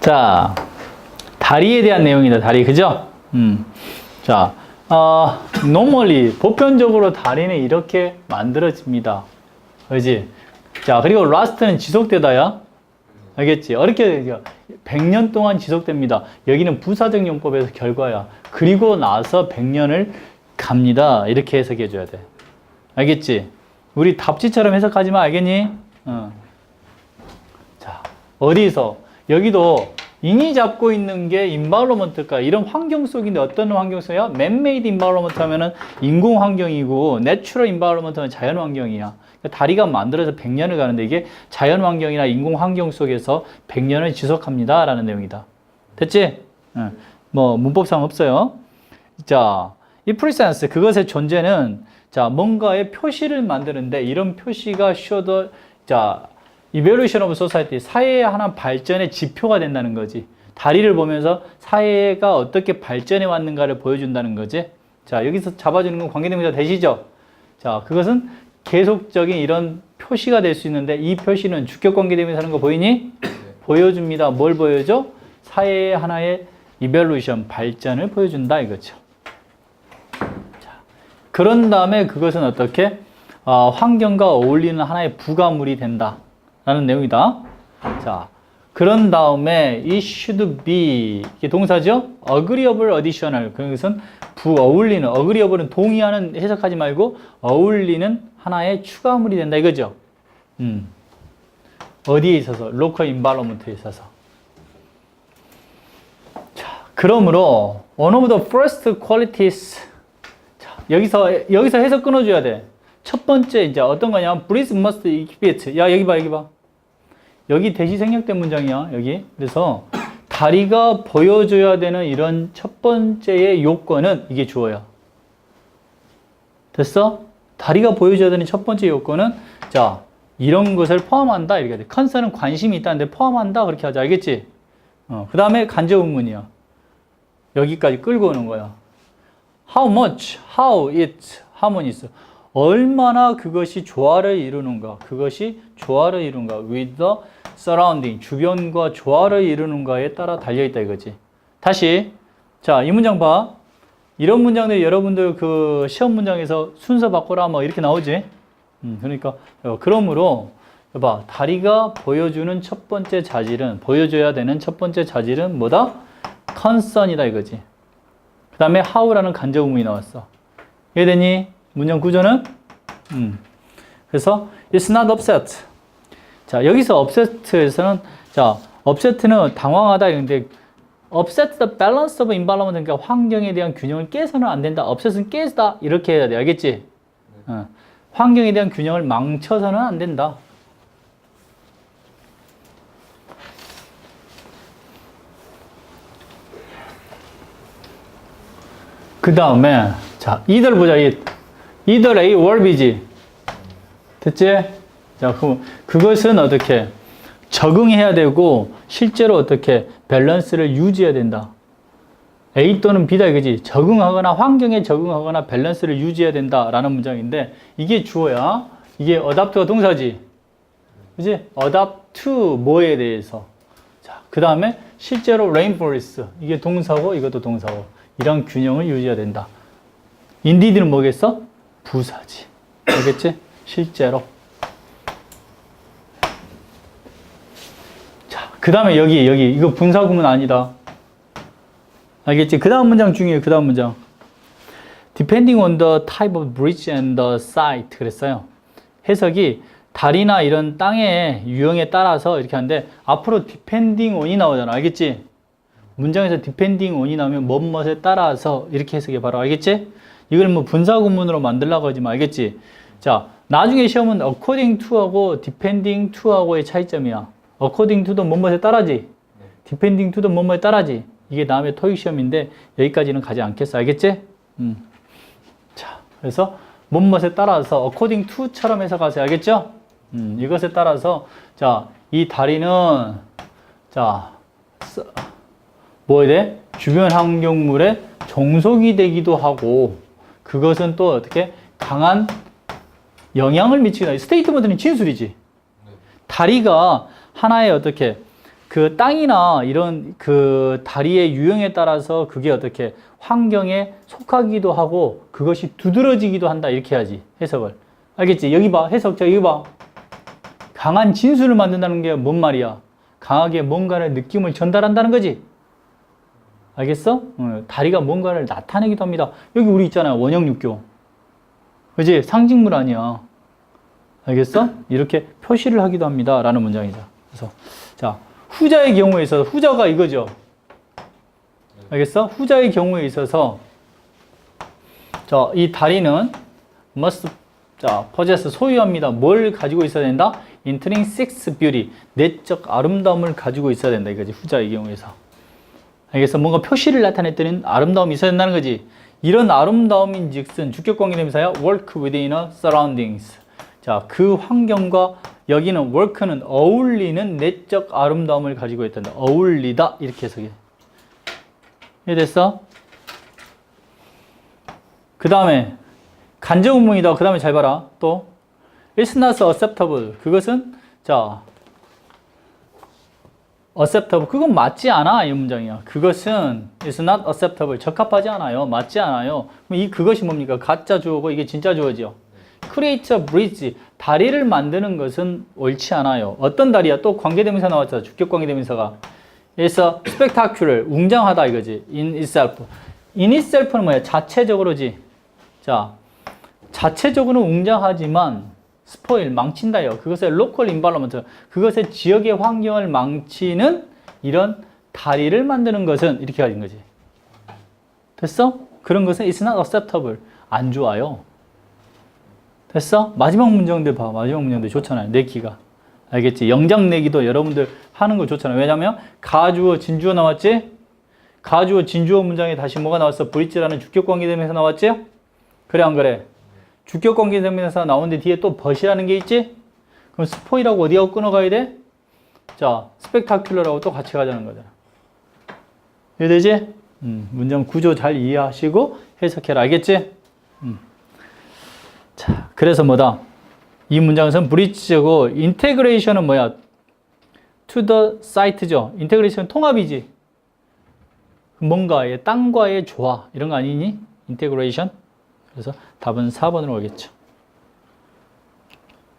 자, 다리에 대한 내용이다. 다리, 그죠? 음. 자, 어, normally, 보편적으로 다리는 이렇게 만들어집니다. 그지? 자, 그리고 last는 지속되다야. 알겠지? 어렵게 100년 동안 지속됩니다. 여기는 부사적 용법에서 결과야. 그리고 나서 100년을 갑니다. 이렇게 해석해 줘야 돼. 알겠지? 우리 답지처럼 해석하지 마. 알겠니? 어. 자, 어디서? 여기도 인이 잡고 있는 게 인바로먼트일까? 이런 환경 속인데 어떤 환경 속이야? 맨메이드 인바로먼트 하면은 인공 환경이고 내추럴 인바로먼트는 자연 환경이야. 그러니까 다리가 만들어서 100년을 가는데 이게 자연 환경이나 인공 환경 속에서 100년을 지속합니다. 라는 내용이다. 됐지? 응. 뭐 문법상 없어요. 자, 이 프리센스 그것의 존재는 자, 뭔가의 표시를 만드는데 이런 표시가 should 자, 이벨루션 오브 소사이티 사회의 하나 발전의 지표가 된다는 거지. 다리를 보면서 사회가 어떻게 발전해 왔는가를 보여준다는 거지. 자, 여기서 잡아주는 건 관계대명사 되시죠? 자, 그것은 계속적인 이런 표시가 될 수 있는데 이 표시는 주격 관계대명사는 거 보이니? 보여줍니다. 뭘 보여줘? 사회의 하나의 이벨루션 발전을 보여준다 이거죠. 자, 그런 다음에 그것은 어떻게 어, 환경과 어울리는 하나의 부가물이 된다. 라는 내용이다. 자, 그런 다음에 it should be 이게 동사죠? agreeable additional 그것은 부어울리는 agreeable은 동의하는 해석하지 말고 어울리는 하나의 추가물이 된다 이거죠. 음. 어디에 있어서 local environment에 있어서. 자, 그러므로 one of the first qualities 자, 여기서 여기서 해석 끊어 줘야 돼. 첫 번째 이제 어떤 거냐면 breathe must exhibit. 야 여기 봐 여기 봐. 여기 대시 생략된 문장이야 여기. 그래서 다리가 보여줘야 되는 이런 첫 번째의 요건은 이게 주어야. 됐어? 다리가 보여줘야 되는 첫 번째 요건은 자 이런 것을 포함한다 이렇게 돼. 컨서는 관심이 있다는데 포함한다 그렇게 하자 알겠지? 어, 그 다음에 간접 의문이야. 여기까지 끌고 오는 거야. How much, how it, harmonious. 얼마나 그것이 조화를 이루는가, 그것이 조화를 이루는가, with the surrounding, 주변과 조화를 이루는가에 따라 달려있다 이거지. 다시, 자, 이 문장 봐. 이런 문장들 여러분들 그 시험 문장에서 순서 바꿔라 뭐 이렇게 나오지. 음, 그러니까, 어, 그러므로, 봐. 다리가 보여주는 첫 번째 자질은, 보여줘야 되는 첫 번째 자질은 뭐다? concern이다 이거지. 그 다음에 how라는 간접 의문이 나왔어. 이해 되니? 문장 구조는? 음. 그래서 it's not upset. 자, 여기서 upset에서는 자, upset는 당황하다 이런데 upset the balance of environment 그러니까 환경에 대한 균형을 깨서는 안 된다. upset은 깨다 이렇게 해야 돼. 알겠지? 어. 환경에 대한 균형을 망쳐서는 안 된다. 그 다음에 자, 이들 보자. 이 either A B지. 됐지? 자, 그럼 그것은 어떻게 적응해야 되고 실제로 어떻게 밸런스를 유지해야 된다. A 또는 B다 이거지. 적응하거나 환경에 적응하거나 밸런스를 유지해야 된다라는 문장인데 이게 주어야. 이게 adapt가 동사지. 그지? to 뭐에 대해서. 자, 그 다음에 실제로 rainforest. 이게 동사고 이것도 동사고. 이런 균형을 유지해야 된다. 인디드는 뭐겠어? 부사지. 알겠지? 실제로. 자, 그 다음에 여기, 여기. 이거 분사구문 아니다. 알겠지? 그 다음 문장 중요해요. 그 다음 문장. Depending on the type of bridge and the site. 그랬어요. 해석이 다리나 이런 땅의 유형에 따라서 이렇게 하는데 앞으로 depending on이 나오잖아. 알겠지? 문장에서 depending on이 나오면 뭐뭇에 따라서 이렇게 해석해 봐라. 알겠지? 이걸 뭐 분사구문으로 만들라고 하지 마. 알겠지? 자, 나중에 시험은 according to하고 depending to하고의 차이점이야. According to도 뭐뭐에 따라지. depending to도 뭐뭐에 따라지. 이게 다음에 토익 시험인데 여기까지는 가지 않겠어. 알겠지? 음. 자, 그래서 뭐뭐에 따라서 according to처럼 해석하세요. 알겠죠? 음, 이것에 따라서 자, 이 다리는 자, 써- 뭐에 대해 주변 환경물에 종속이 되기도 하고 그것은 또 어떻게 강한 영향을 하고 스테이트먼트는 진술이지 다리가 하나의 어떻게 그 땅이나 이런 그 다리의 유형에 따라서 그게 어떻게 환경에 속하기도 하고 그것이 두드러지기도 한다 이렇게 해야지 해석을. 알겠지? 여기 봐 해석 자 여기 봐. 강한 진수를 만든다는 게 뭔 말이야? 강하게 뭔가를 느낌을 전달한다는 거지. 알겠어? 어, 다리가 뭔가를 나타내기도 합니다. 여기 우리 있잖아요 원형 육교. 그지? 상징물 아니야. 알겠어? 이렇게 표시를 하기도 합니다 라는 문장이죠 그래서 자 후자의 경우에 있어서 후자가 이거죠. 알겠어? 후자의 경우에 있어서 자, 이 다리는 must 자, possess 소유합니다. 뭘 가지고 있어야 된다? intrinsic beauty 내적 아름다움을 가지고 있어야 된다 이거지. 후자의 경우에서. 알겠어? 뭔가 표시를 나타냈더니 아름다움이 있어야 된다는 거지. 이런 아름다움인즉슨 주격관계 대명사야 work within a surroundings. 자, 그 환경과 여기는 work는 어울리는 내적 아름다움을 가지고 있다. 어울리다 이렇게 해석해. 이해됐어? 그 다음에 간접문이다. 그 다음에 잘 봐라. 또 it's not acceptable. 그것은 자 acceptable. 그건 맞지 않아 이 문장이야. 그것은 is not acceptable. 적합하지 않아요. 맞지 않아요. 그럼 이 그것이 뭡니까? 가짜 주어고 이게 진짜 주어지요. A bridge. 다리를 만드는 것은 옳지 않아요. 어떤 다리야? 또 관계대명사 나왔잖아. 주격 관계대명사가. 그래서 spectacular, 웅장하다 이거지. in itself. in itself는 뭐야? 자체적으로지. 자, 자체적으로는 웅장하지만 스포일, 망친다요. 그것의 local environment, 그것의 지역의 환경을 망치는 이런 다리를 만드는 것은 이렇게 가진 거지. 됐어? 그런 것은 it's not acceptable. 안 좋아요. 됐어? 마지막 문장들 봐. 마지막 문장들 좋잖아요. 내기가. 알겠지? 영장 내기도 여러분들 하는 거 좋잖아요. 왜냐면 가주어, 진주어 나왔지? 가주어, 진주어 문장에 다시 뭐가 나왔어? 브릿지라는 주격 관계 되면서 나왔지? 그래 안 그래? 주격 관계 되면서 나오는데 뒤에 또 벗이라는 게 있지? 그럼 스포이라고 어디하고 끊어가야 돼? 자, 스펙타큘러라고 또 같이 가자는 거잖아. 이해되지? 음, 문장 구조 잘 이해하시고 해석해라. 알겠지? 자, 그래서 뭐다? 이 문장에서는 브릿지고 인테그레이션은 뭐야? to the site죠. 인테그레이션 통합이지. 뭔가의 땅과의 조화 이런 거 아니니? 인테그레이션. 그래서 답은 4번으로 오겠죠.